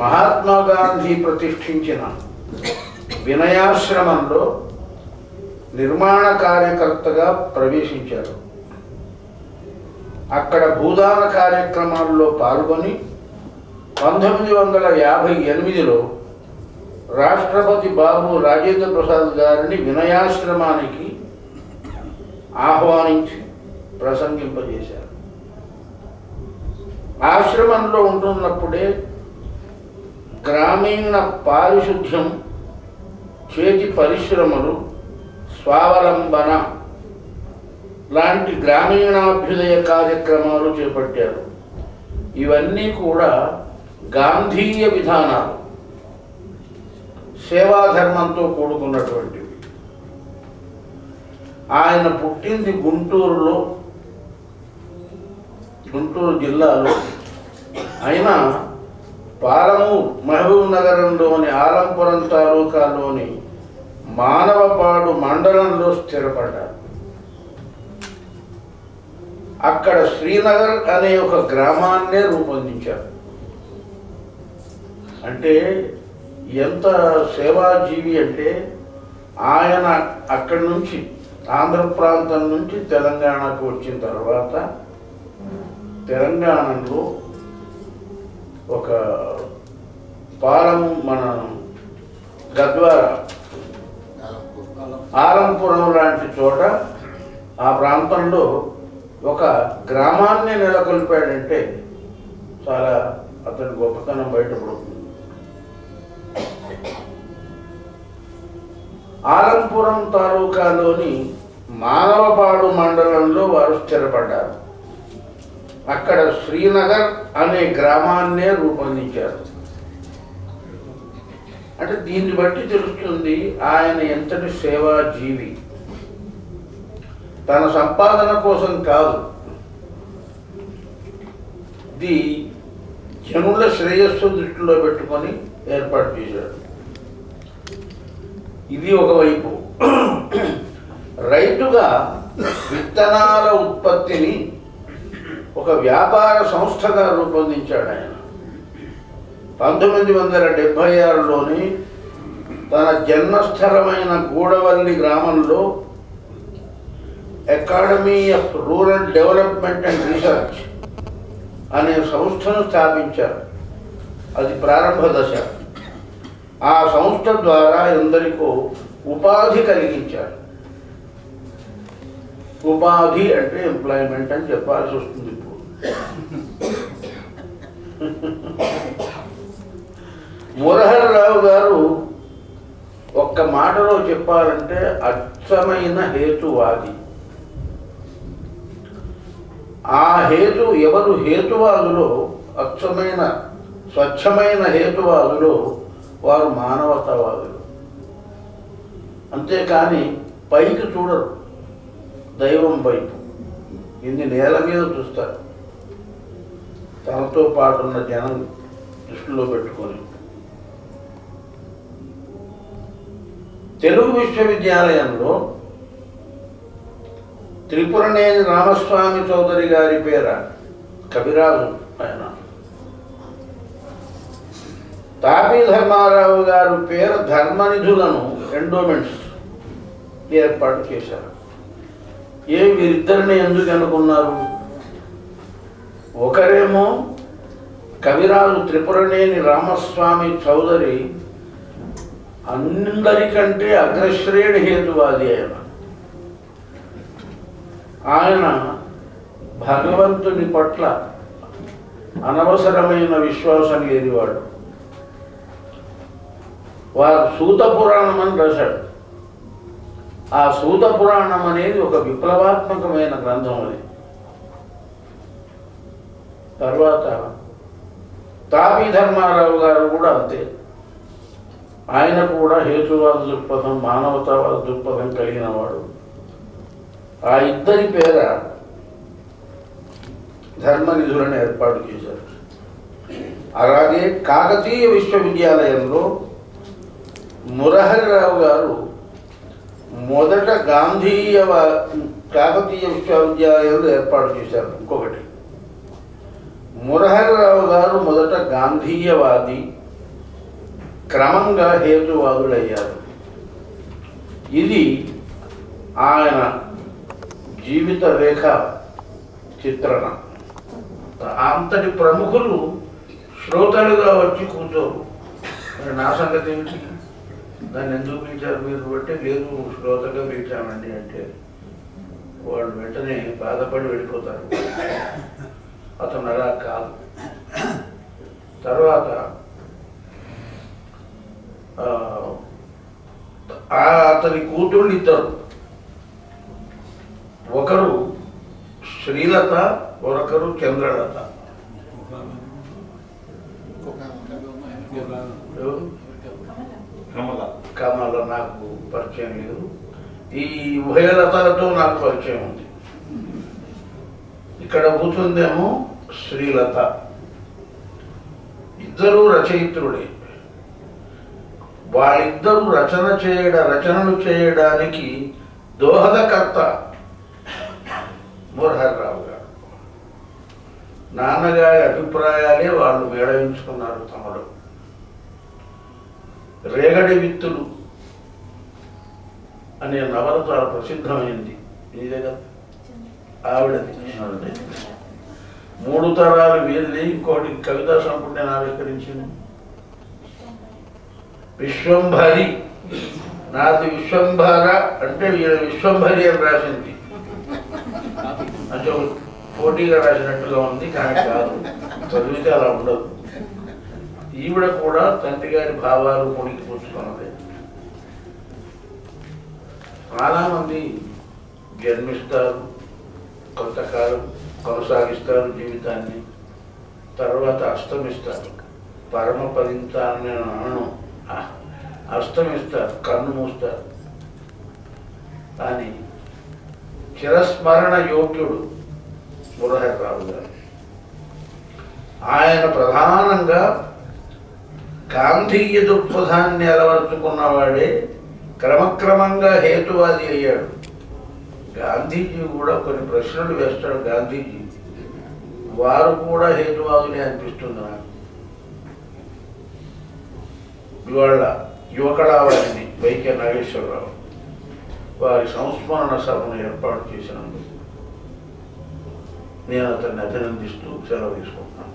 మహాత్మా గాంధీ ప్రతిష్ఠించిన వినయాశ్రమంలో నిర్మాణ కార్యకర్తగా ప్రవేశించారు. అక్కడ భూదాన కార్యక్రమాల్లో పాల్గొని పంతొమ్మిది వందల యాభై ఎనిమిదిలో రాష్ట్రపతి బాబు రాజేంద్ర ప్రసాద్ గారిని వినయాశ్రమానికి ఆహ్వానించి ప్రసంగింపజేశారు. ఆశ్రమంలో ఉంటున్నప్పుడే గ్రామీణ పారిశుద్ధ్యం చేతి పరిశ్రమలు స్వావలంబన లాంటి గ్రామీణాభ్యుదయ కార్యక్రమాలు చేపట్టారు. ఇవన్నీ కూడా గాంధీయ విధానాలు. సేవాధర్మంతో కూడుకున్నటువంటివి. ఆయన పుట్టింది గుంటూరులో గుంటూరు జిల్లాలో. అయినా పాలమూరు మహబూబ్ నగరంలోని ఆలంపురం తాలూకాలోని మానవపాడు మండలంలో స్థిరపడ్డారు. అక్కడ శ్రీనగర్ అనే ఒక గ్రామాన్నే రూపొందించారు. అంటే ఎంత సేవాజీవి అంటే ఆయన అక్కడి నుంచి ఆంధ్ర ప్రాంతం నుంచి తెలంగాణకు వచ్చిన తర్వాత తెలంగాణలో ఒక పాలం మన గద్వార? ఆలంపురం లాంటి చోట ఆ ప్రాంతంలో ఒక గ్రామాన్ని నెలకొల్పాడంటే చాలా అతని గొప్పతనం బయటపడుతుంది. ఆలంపురం తాలూకాలోని మానవపాడు మండలంలో వారు స్థిరపడ్డారు. అక్కడ శ్రీనగర్ అనే గ్రామాన్నే రూపొందించారు. అంటే దీన్ని బట్టి తెలుస్తుంది ఆయన ఎంతటి సేవా జీవి తన సంపాదన కోసం కాదు. ఇది జనుల శ్రేయస్సు దృష్టిలో పెట్టుకొని ఏర్పాటు చేశాడు ఇది ఒకవైపు రైతుగా విత్తనాల ఉత్పత్తిని ఒక వ్యాపార సంస్థగా రూపొందించాడు ఆయన. పంతొమ్మిది వందల డెబ్భై ఆరులోని తన జన్మస్థలమైన గూడవల్లి గ్రామంలో academy of rural development and research అనే సంస్థను స్థాపించారు. అది ప్రారంభ దశ. ఆ సంస్థ ద్వారా ఎందరికో ఉపాధి కలిగించారు. ఉపాధి అంటే ఎంప్లాయ్మెంట్ అని చెప్పాల్సి వస్తుంది. మురహర్రావు గారు ఒక్క మాటలో చెప్పాలంటే అచ్చమైన హేతువాది. ఆ హేతు ఎవరు హేతువాదులో అచ్చమైన స్వచ్ఛమైన హేతువాదులో వారు మానవతావాదులు. అంతేకాని పైకి చూడరు దైవం వైపు. ఇన్ని నేల మీద చూస్తారు. తనతో పాటు ఉన్న జనం దృష్టిలో పెట్టుకొని. తెలుగు విశ్వవిద్యాలయంలో త్రిపురనేని రామస్వామి చౌదరి గారి పేర కవిరాజు ఆయన. తాపీ ధర్మారావు గారు పేరు ధర్మనిధులను ఎండోమెంట్స్ ఏర్పాటు చేశారు. ఏ వీరిద్దరిని ఎందుకు అనుకున్నారు ఒకరేమో కవిరాజు త్రిపురనేని రామస్వామి చౌదరి అందరికంటే అగ్రశ్రేణి హేతువాది ఆయన. ఆయన భగవంతుని పట్ల అనవసరమైన విశ్వాసం లేనివాడు. వారు సూత పురాణం అని రాశాడు. ఆ సూత పురాణం అనేది ఒక విప్లవాత్మకమైన గ్రంథం అది. తర్వాత తాపీ ధర్మారావు గారు కూడా అంతే. ఆయన కూడా హేతువాద దృక్పథం మానవతావాద దృక్పథం కలిగిన వాడు. ఆ ఇద్దరి పేర ధర్మనిధులను ఏర్పాటు చేశారు. అలాగే కాకతీయ విశ్వవిద్యాలయంలో మురహరిరావు గారు మొదట గాంధీయ కాకతీయ విశ్వవిద్యాలయంలో ఏర్పాటు చేశారు. ఇంకొకటి మురహరరావు గారు మొదట గాంధీయవాది క్రమంగా హేతువాదులయ్యారు. ఇది ఆయన జీవిత రేఖ చిత్రణ. అంతటి ప్రముఖులు శ్రోతలుగా వచ్చి కూర్చోరు. మరి నా సంగతి ఏమిటి? దాన్ని ఎందుకు పిలిచారు మీరు? బట్టి లేదు శ్రోతగా పిలిచామండి అంటే వాళ్ళు వెంటనే బాధపడి వెళ్ళిపోతారు. అతను అలా కాదు. తర్వాత అతని కూతుళ్ళు ఇద్దరు. ఒకరు శ్రీలత ఒకరు చంద్రలత? కమల. కమల నాకు పరిచయం లేదు. ఈ ఉభయలతలతో నాకు పరిచయం ఉంది. ఇక్కడ కూర్చుందేమో శ్రీలత. ఇద్దరు రచయిత్రుడే వాళ్ళిద్దరూ రచన చేయడ రచనలు చేయడానికి దోహదకర్త మురహర్రావు గారు. నాన్నగారి అభిప్రాయాలే వాళ్ళు మేళవించుకున్నారు తమలో. రేగడి విత్తులు అనే నవల చాలా ప్రసిద్ధమైంది. ఇదే కదా? ఆవిడది. మూడు తరాలు వీరిది ఇంకోటి కవితా సంపుణ్యం ఆవిష్కరించింది. విశ్వంభరి నాది విశ్వంభర అంటే వీళ్ళ విశ్వంభరి అని రాసింది. అంటే పోటీగా రాసినట్టుగా ఉంది కానీ కాదు చదివితే అలా ఉండదు. ఈవిడ కూడా తండ్రి గారి భావాలు ముడికి పుచ్చుకున్నది. చాలా మంది జన్మిస్తారు కొంతకాలం కొనసాగిస్తారు జీవితాన్ని. తర్వాత అస్తమిస్తారు. పరమ పదింతాన్ని అనను. అస్తమిస్తారు కన్ను మూస్తారు. కానీ చిరస్మరణ యోగ్యుడు మురహర్రావు గారు. ఆయన ప్రధానంగా గాంధీయ దృక్పథాన్ని అలవర్చుకున్నవాడే క్రమక్రమంగా హేతువాది అయ్యాడు. గాంధీజీ కూడా కొన్ని ప్రశ్నలు వేస్తాడు గాంధీజీ. వారు కూడా హేతువాదులే అనిపిస్తుంది నాకు. ఇవాళ యువకళావారిని వైకే నాగేశ్వరరావు వారి సంస్మరణ సభను ఏర్పాటు చేసినందుకు నేను అతన్ని అభినందిస్తూ సెలవు తీసుకుంటున్నాను.